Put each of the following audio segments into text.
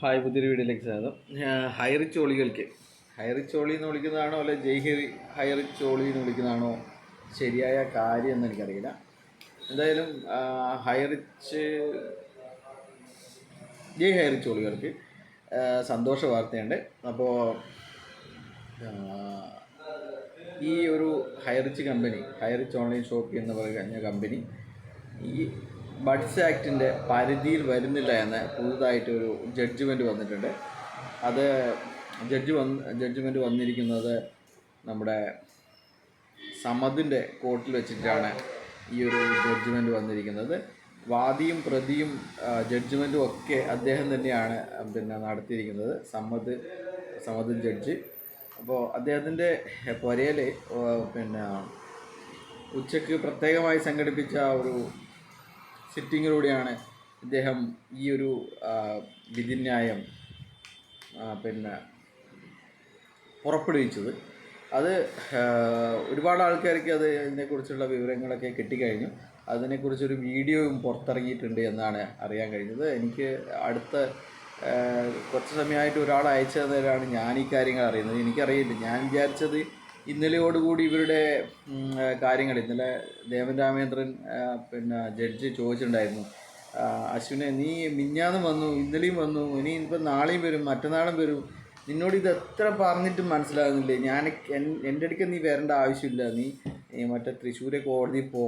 Hi പുതിയൊരു വീഡിയോയിലേക്ക് സ്വാഗതം. ഹൈറിച്ചോളികൾക്ക്. ഹൈറിച്ചോളി എന്ന് വിളിക്കുന്നതാണോ അല്ലെ ജയ്ഹിറി ഹെറി ഹൈറിച്ചോളി എന്ന് വിളിക്കുന്നതാണോ ശരിയായ കാര്യം എന്ന് എനിക്കറിയില്ല. എന്തായാലും ഹയറിച്ച് ഹൈറിച്ച് ജയ് ആ, സന്തോഷ വാർത്തയുണ്ട്. അപ്പോൾ ഈ ഒരു Highrich company Highrich online shop എന്ന് പറയുന്ന കമ്പനി ഈ ബഡ്സ് ആക്ടിന്റെ പരിധിയിൽ വരുന്നില്ല എന്ന് പുതുതായിട്ട് ഒരു ജഡ്ജ്മെന്റ് വന്നിട്ടുണ്ട്. അത് ജഡ്ജ് വന്ന് ജഡ്ജ്മെന്റ് വന്നിരിക്കുന്നത് നമ്മുടെ സമതിന്റെ കോർട്ടിൽ വെച്ചിട്ടാണ് ഈ ഒരു ജഡ്ജ്മെന്റ് വന്നിരിക്കുന്നത്. വാദിയും പ്രതിയും ജഡ്ജ്മെന്റും ഒക്കെ അദ്ദേഹം തന്നെയാണ് പിന്നെ നടത്തിയിരിക്കുന്നത്. സമ്മത് സമ്മത് ജഡ്ജ് അപ്പോൾ അദ്ദേഹത്തിന്റെ പുരയിൽ പിന്നെ ഉച്ചയ്ക്ക് പ്രത്യേകമായി സംഘടിപ്പിച്ച ഒരു സിറ്റിങ്ങിലൂടെയാണ് ഇദ്ദേഹം ഈ ഒരു വിധിന്യായം പിന്നെ പുറപ്പെടുവിച്ചത്. അത് ഒരുപാട് ആൾക്കാർക്ക് അത് ഇതിനെക്കുറിച്ചുള്ള വിവരങ്ങളൊക്കെ കിട്ടിക്കഴിഞ്ഞു. അതിനെക്കുറിച്ചൊരു വീഡിയോയും പുറത്തിറങ്ങിയിട്ടുണ്ട് എന്നാണ് അറിയാൻ കഴിഞ്ഞത്. എനിക്ക് അടുത്ത കുറച്ച് സമയമായിട്ട് ഒരാൾ അയച്ചു തന്നവരാണ് ഞാൻ ഈ കാര്യങ്ങൾ അറിയുന്നത്. എനിക്കറിയില്ല. ഞാൻ വിചാരിച്ചത് ഇന്നലെയോടുകൂടി ഇവരുടെ കാര്യങ്ങൾ ഇന്നലെ ദേവൻ രാമേന്ദ്രൻ പിന്നെ ജഡ്ജ് ചോദിച്ചിട്ടുണ്ടായിരുന്നു. അശ്വിനെ നീ മിഞ്ഞാന്നും വന്നു ഇന്നലെയും വന്നു ഇനി ഇപ്പം നാളെയും വരും മറ്റന്നാളും വരും. നിന്നോട് ഇത് എത്ര പറഞ്ഞിട്ടും മനസ്സിലാകുന്നില്ലേ? ഞാൻ എൻ- എന്റെ അടുക്കൽ നീ വരേണ്ട ആവശ്യമില്ല. നീ മറ്റേ തൃശ്ശൂരെ കോടതി പോ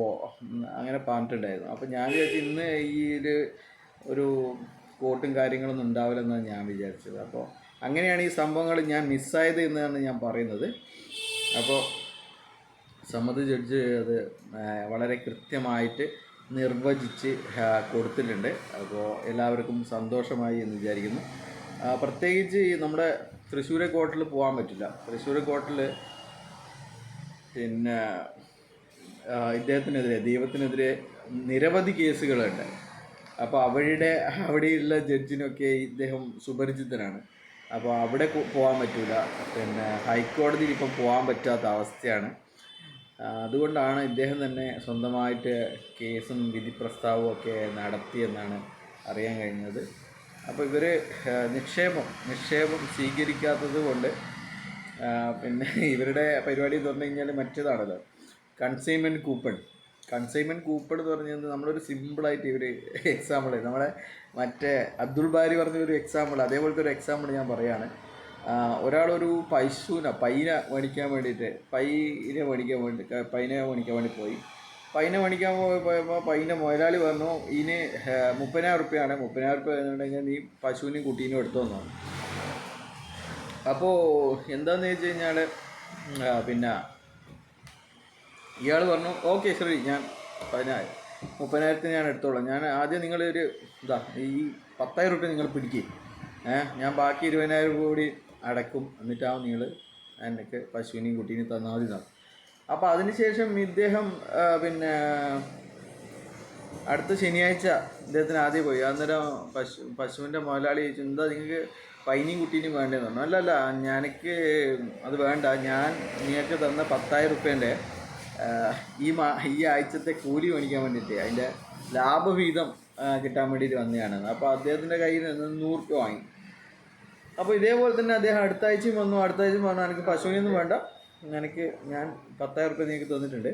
അങ്ങനെ പറഞ്ഞിട്ടുണ്ടായിരുന്നു. അപ്പം ഞാൻ വിചാരിച്ചു ഇന്ന് ഈ ഒരു കോട്ടും കാര്യങ്ങളൊന്നും ഉണ്ടാവില്ലെന്നാണ് ഞാൻ വിചാരിച്ചത്. അപ്പോൾ അങ്ങനെയാണ് ഈ സംഭവങ്ങൾ ഞാൻ മിസ്സായത് എന്നാണ് ഞാൻ പറയുന്നത്. അപ്പോൾ സമ്മതി ജഡ്ജ് അത് വളരെ കൃത്യമായിട്ട് നിർവചിച്ച് കൊടുത്തിട്ടുണ്ട്. അപ്പോൾ എല്ലാവർക്കും സന്തോഷമായി എന്ന് വിചാരിക്കുന്നു. പ്രത്യേകിച്ച് നമ്മുടെ തൃശ്ശൂരെ കോട്ടിൽ പോകാൻ പറ്റില്ല. തൃശ്ശൂർ കോട്ടിൽ പിന്നെ ഇദ്ദേഹത്തിനെതിരെ ദൈവത്തിനെതിരെ നിരവധി കേസുകളുണ്ട്. അപ്പോൾ അവരുടെ അവിടെയുള്ള ജഡ്ജിനൊക്കെ ഇദ്ദേഹം സുപരിചിതനാണ്. അപ്പോൾ അവിടെ പോകാൻ പറ്റില്ല പിന്നെ ഹൈക്കോടതിയിൽ ഇപ്പം പോകാൻ പറ്റാത്ത അവസ്ഥയാണ്. അതുകൊണ്ടാണ് ഇദ്ദേഹം തന്നെ സ്വന്തമായിട്ട് കേസും വിധി പ്രസ്താവവും ഒക്കെ നടത്തിയെന്നാണ് അറിയാൻ കഴിഞ്ഞത്. അപ്പോൾ ഇവർ നിക്ഷേപം നിക്ഷേപം സ്വീകരിക്കാത്തത് കൊണ്ട് പിന്നെ ഇവരുടെ പരിപാടി എന്ന് പറഞ്ഞു കഴിഞ്ഞാൽ മറ്റേതാണല്ലോ. Consignment coupon. കൺസൈൻമെന്റ് കൂപ്പൺ എന്ന് പറഞ്ഞത് നമ്മളൊരു സിമ്പിളായിട്ട് ഒരു എക്സാമ്പിൾ നമ്മളെ മറ്റേ അബ്ദുൾ ബാരി പറഞ്ഞ ഒരു എക്സാമ്പിൾ അതേപോലത്തെ ഒരു എക്സാമ്പിൾ ഞാൻ പറയാണ്. ആ, ഒരാളൊരു പൈസൂന പൈന മേടിക്കാൻ വേണ്ടിയിട്ട് പൈനെ മേടിക്കാൻ വേണ്ടി പൈന മേടിക്കാൻ വേണ്ടി പോയി. പൈന മേടിക്കാൻ പോയി പോയപ്പോൾ പൈന മുതലാളി പറഞ്ഞു ഇതിന് മുപ്പതിനായിരം റുപ്യാണ് മുപ്പതിനായിരം റുപ്യ എന്നുണ്ടെങ്കിൽ നീ പശുവിനെയും കുട്ടീനും എടുത്തു വന്നു അപ്പോൾ എന്താണെന്ന് വെച്ച് കഴിഞ്ഞാൽ പിന്നെ ഇയാൾ പറഞ്ഞു ഓക്കെ ശ്രീ ഞാൻ പതിനായിരം. മുപ്പതിനായിരത്തിന് ഞാൻ എടുത്തോളാം. ഞാൻ ആദ്യം നിങ്ങളൊരു ഇതാ ഈ പത്തായിരം റുപ്യ നിങ്ങൾ പിടിക്കുക ഏഹ് ഞാൻ ബാക്കി ഇരുപതിനായിരം രൂപ കൂടി അടക്കും. എന്നിട്ടാവും നിങ്ങൾ എനിക്ക് പശുവിനെയും കുട്ടീനെയും തന്നാൽ മതി എന്നാണ്. അപ്പോൾ അതിനുശേഷം ഇദ്ദേഹം പിന്നെ അടുത്ത ശനിയാഴ്ച ഇദ്ദേഹത്തിന് ആദ്യം പോയി. അന്നേരം പശു പശുവിന്റെ മുതലാളി ചോദിച്ചു എന്താ നിങ്ങൾക്ക് പൈനിയും കുട്ടീനെയും വേണ്ടതെന്ന് പറഞ്ഞു അല്ല അല്ല ഞാനക്ക് അത് വേണ്ട. ഞാൻ നിങ്ങൾക്ക് തന്ന പത്തായിരം റുപ്യേന്റെ ഈ മാ ഈ ആഴ്ചത്തെ കൂലി മേടിക്കാൻ വേണ്ടിയിട്ട് അതിന്റെ ലാഭവിഹിതം ആ, കിട്ടാൻ വേണ്ടിയിട്ട് വന്നതാണ്. അപ്പോൾ അദ്ദേഹത്തിന്റെ കയ്യിൽ നിന്ന് നൂറ് രൂപ വാങ്ങി. അപ്പോൾ ഇതേപോലെ തന്നെ അദ്ദേഹം അടുത്ത ആഴ്ചയും വന്നു. അടുത്ത ആഴ്ചയും വന്നു. എനിക്ക് പശുവിനൊന്നും വേണ്ട. എനിക്ക് ഞാൻ പത്തായിരം റുപ്യ നിങ്ങൾക്ക് തന്നിട്ടുണ്ട്.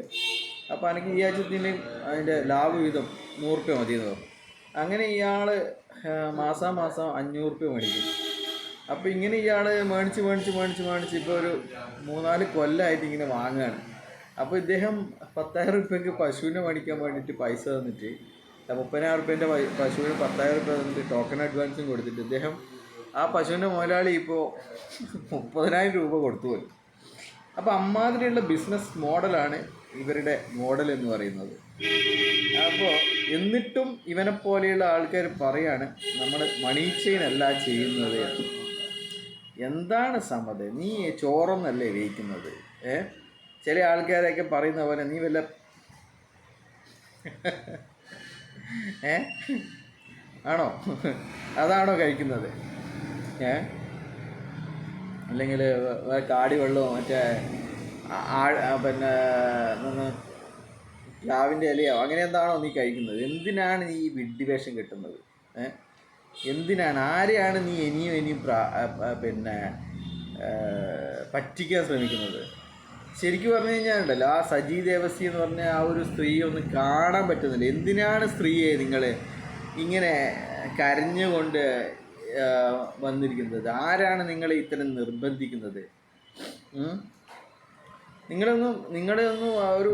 അപ്പോൾ എനിക്ക് ഈ ആഴ്ചത്തിന്റെ അതിന്റെ ലാഭവിഹിതം നൂറ് രൂപ മതി എന്ന് പറഞ്ഞു. അങ്ങനെ ഇയാൾ മാസാമാസം അഞ്ഞൂറ് രൂപ മേടിക്കും. അപ്പോൾ ഇങ്ങനെ ഇയാൾ മേടിച്ച് മേടിച്ച് മേടിച്ച് മേടിച്ച് ഇപ്പോൾ ഒരു മൂന്നാൽ കൊല്ലമായിട്ട് ഇങ്ങനെ വാങ്ങുകയാണ്. അപ്പോൾ ഇദ്ദേഹം പത്തായിരം റുപ്യക്ക് പശുവിനെ മേടിക്കാൻ വേണ്ടിയിട്ട് പൈസ തന്നിട്ട് മുപ്പതിനായിരം റുപ്യന്റെ പശുവിന് പത്തായിരം റുപ്യ തന്നിട്ട് ടോക്കൺ അഡ്വാൻസും കൊടുത്തിട്ട് ഇദ്ദേഹം ആ പശുവിന്റെ മുതലാളി ഇപ്പോൾ മുപ്പതിനായിരം രൂപ കൊടുത്തു പോയി. അപ്പോൾ അമ്മാതിരിയുള്ള ബിസിനസ് മോഡലാണ് ഇവരുടെ മോഡൽ എന്ന് പറയുന്നത്. അപ്പോൾ എന്നിട്ടും ഇവനെ പോലെയുള്ള ആൾക്കാർ പറയാണ് നമ്മൾ മണി ചെയിൻ അല്ല ചെയ്യുന്നത്. എന്താണ് സമ്മത നീ ചോറൊന്നല്ലേ വേയിക്കുന്നത് ഏ? ചില ആൾക്കാരൊക്കെ പറയുന്ന പോലെ നീ വല്ല ഏ? ആണോ? അതാണോ കഴിക്കുന്നത്? ഏ? അല്ലെങ്കിൽ കാടി വെള്ളമോ മറ്റേ ആ- പിന്നെ പ്ലാവിന്റെ ഇലയോ? അങ്ങനെ എന്താണോ നീ കഴിക്കുന്നത്? എന്തിനാണ് നീ ഈ വിഡ്ഢിവേഷം കിട്ടുന്നത്? ഏ? എന്തിനാണ്? ആരെയാണ് നീ ഇനിയും ഇനിയും പിന്നെ പറ്റിക്കാൻ ശ്രമിക്കുന്നത്? ശരിക്കും പറഞ്ഞു കഴിഞ്ഞാൽ ഉണ്ടല്ലോ ആ സജി ദേവസി എന്ന് പറഞ്ഞ ആ ഒരു സ്ത്രീയെ ഒന്ന് കാണാൻ പറ്റുന്നില്ല. എന്തിനാണ് സ്ത്രീയെ നിങ്ങൾ ഇങ്ങനെ കരഞ്ഞുകൊണ്ട് വന്നിരിക്കുന്നത്? ആരാണ് നിങ്ങളെ ഇത്തരം നിർബന്ധിക്കുന്നത്? നിങ്ങളൊന്നും നിങ്ങളുടെ ഒന്നും ആ ഒരു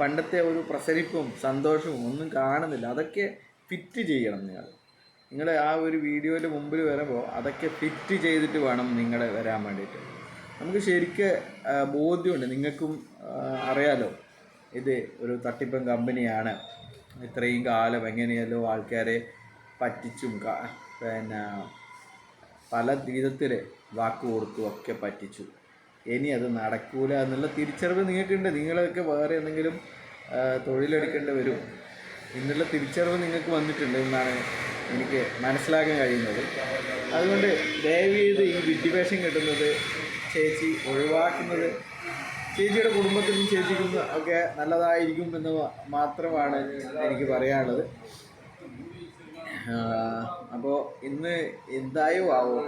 പണ്ടത്തെ ഒരു പ്രസരിപ്പും സന്തോഷവും ഒന്നും കാണുന്നില്ല. അതൊക്കെ ഫിറ്റ് ചെയ്യണം നിങ്ങൾ. നിങ്ങൾ ആ ഒരു വീഡിയോയിൽ മുമ്പിൽ വരുമ്പോൾ അതൊക്കെ ഫിറ്റ് ചെയ്തിട്ട് വേണം നിങ്ങളെ വരാൻ വേണ്ടിയിട്ട്. നമുക്ക് ശരിക്ക് ബോധ്യമുണ്ട്. നിങ്ങൾക്കും അറിയാലോ ഇത് ഒരു തട്ടിപ്പൻ കമ്പനിയാണ്. ഇത്രയും കാലം എങ്ങനെയല്ലോ ആൾക്കാരെ പറ്റിച്ചും പിന്നെ പല വിധത്തിൽ വാക്ക് കൊടുത്തും ഒക്കെ പറ്റിച്ചു. ഇനി അത് നടക്കൂല എന്നുള്ള തിരിച്ചറിവ് നിങ്ങൾക്കുണ്ട്. നിങ്ങളൊക്കെ വേറെ എന്തെങ്കിലും തൊഴിലെടുക്കേണ്ടി വരും എന്നുള്ള തിരിച്ചറിവ് നിങ്ങൾക്ക് വന്നിട്ടുണ്ട് എന്നാണ് എനിക്ക് മനസ്സിലാക്കാൻ കഴിയുന്നത്. അതുകൊണ്ട് ദയവ് ചെയ്ത് ഈ വിദ്യാഭ്യാസം കിട്ടുന്നത് ചേച്ചി ഒഴിവാക്കുന്നത്. ചേച്ചിയുടെ കുടുംബത്തിനും ചേച്ചിക്കും ഒക്കെ നല്ലതായിരിക്കും എന്ന് മാത്രമാണ് എനിക്ക് പറയാനുള്ളത്. അപ്പോൾ ഇന്ന് എന്തായോ ആവോ.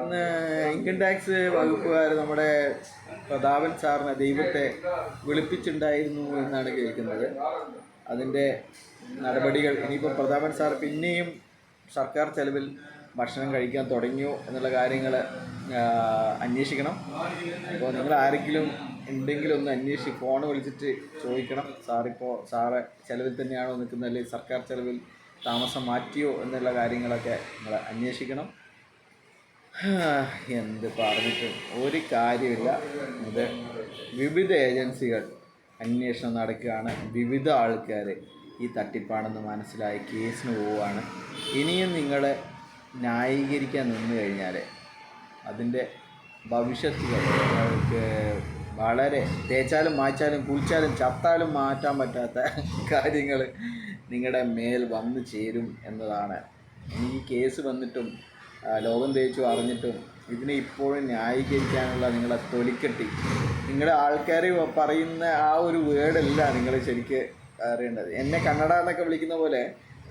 ഇന്ന് ഇൻകം ടാക്സ് വകുപ്പുകാർ നമ്മുടെ പ്രതാപൻ സാറിനെ ദൈവത്തെ വിളിപ്പിച്ചിട്ടുണ്ടായിരുന്നു എന്നാണ് കേൾക്കുന്നത്. അതിന്റെ നടപടികൾ ഇനിയിപ്പോൾ പ്രതാപൻ സാർ പിന്നെയും സർക്കാർ ചെലവിൽ ഭക്ഷണം കഴിക്കാൻ തുടങ്ങിയോ എന്നുള്ള കാര്യങ്ങൾ അന്വേഷിക്കണം. അപ്പോൾ നിങ്ങൾ ആരെങ്കിലും ഉണ്ടെങ്കിൽ ഒന്ന് അന്വേഷിച്ച് ഫോൺ വിളിച്ചിട്ട് ചോദിക്കണം. സാറിപ്പോൾ സാറ് ചിലവിൽ തന്നെയാണോ നിൽക്കുന്നത്? അല്ലെങ്കിൽ സർക്കാർ ചിലവിൽ താമസം മാറ്റിയോ എന്നുള്ള കാര്യങ്ങളൊക്കെ നിങ്ങൾ അന്വേഷിക്കണം. എന്ത് പറഞ്ഞിട്ടും ഒരു കാര്യമില്ല. ഇത് വിവിധ ഏജൻസികൾ അന്വേഷണം നടക്കുകയാണ്. വിവിധ ആൾക്കാർ ഈ തട്ടിപ്പാണെന്ന് മനസ്സിലായി കേസിന് പോവുകയാണ്. ഇനിയും നിങ്ങൾ ന്യായീകരിക്കാൻ നിന്ന് കഴിഞ്ഞാൽ അതിന്റെ ഭവിഷ്യത്തുകൾ അവർക്ക് വളരെ തേച്ചാലും മായ്ച്ചാലും കുളിച്ചാലും ചത്താലും മാറ്റാൻ പറ്റാത്ത കാര്യങ്ങൾ നിങ്ങളുടെ മേൽ വന്നു ചേരും എന്നതാണ്. ഈ കേസ് വന്നിട്ടും ലോകം തേച്ചു അറിഞ്ഞിട്ടും ഇതിനെ ഇപ്പോഴും ന്യായീകരിക്കാനുള്ള നിങ്ങളെ തൊലിക്കെട്ടി. നിങ്ങളുടെ ആൾക്കാരെ പറയുന്ന ആ ഒരു വേർഡല്ല നിങ്ങൾ ശരിക്ക് അറിയേണ്ടത്. എന്നെ കന്നഡ എന്നൊക്കെ വിളിക്കുന്ന പോലെ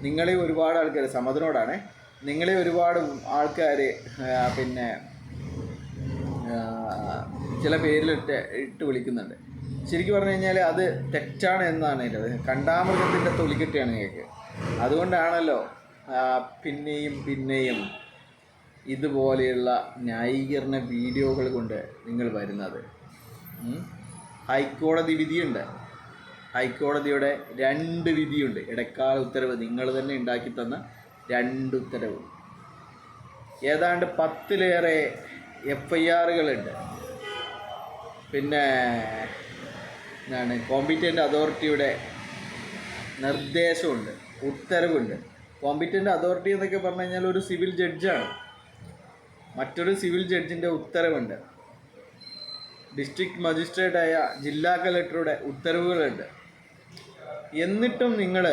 നിങ്ങളെ ഒരുപാട് ആൾക്കാർ സമതിനോടാണ്. നിങ്ങളെ ഒരുപാട് ആൾക്കാർ പിന്നെ ചില പേരിലിട്ട് ഇട്ട് വിളിക്കുന്നുണ്ട്. ശരിക്കും പറഞ്ഞു കഴിഞ്ഞാൽ അത് തെറ്റാണ് എന്നാണ് അത് കണ്ടാമൃഗത്തിന്റെ തൊലിക്കെട്ടിയാണ് നിങ്ങൾക്ക് അതുകൊണ്ടാണല്ലോ പിന്നെയും പിന്നെയും ഇതുപോലെയുള്ള ന്യായീകരണ വീഡിയോകൾ കൊണ്ട് നിങ്ങൾ വരുന്നത്. ഹൈക്കോടതി വിധിയുണ്ട്. ഹൈക്കോടതിയുടെ രണ്ട് വിധിയുണ്ട്. ഇടക്കാല ഉത്തരവ് നിങ്ങൾ തന്നെ ഉണ്ടാക്കി തന്ന രണ്ട് ഏതാണ്ട് പത്തിലേറെ എഫ് ഐ ആറുകളുണ്ട് പിന്നെ എന്താണ് കോമ്പിറ്റന്റ് അതോറിറ്റിയുടെ നിർദ്ദേശമുണ്ട് ഉത്തരവുണ്ട്. കോമ്പിറ്റന്റ് അതോറിറ്റി എന്നൊക്കെ പറഞ്ഞു കഴിഞ്ഞാൽ ഒരു സിവിൽ ജഡ്ജാണ്. മറ്റൊരു സിവിൽ ജഡ്ജിന്റെ ഉത്തരവുണ്ട്. ഡിസ്ട്രിക്ട് മജിസ്ട്രേറ്റായ ജില്ലാ കലക്ടറുടെ ഉത്തരവുകളുണ്ട്. എന്നിട്ടും നിങ്ങൾ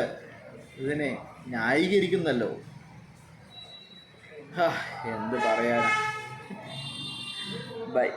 ഇതിനെ ന്യായീകരിക്കുന്നല്ലോ. എന്ത് പറയാനാ. ബൈ.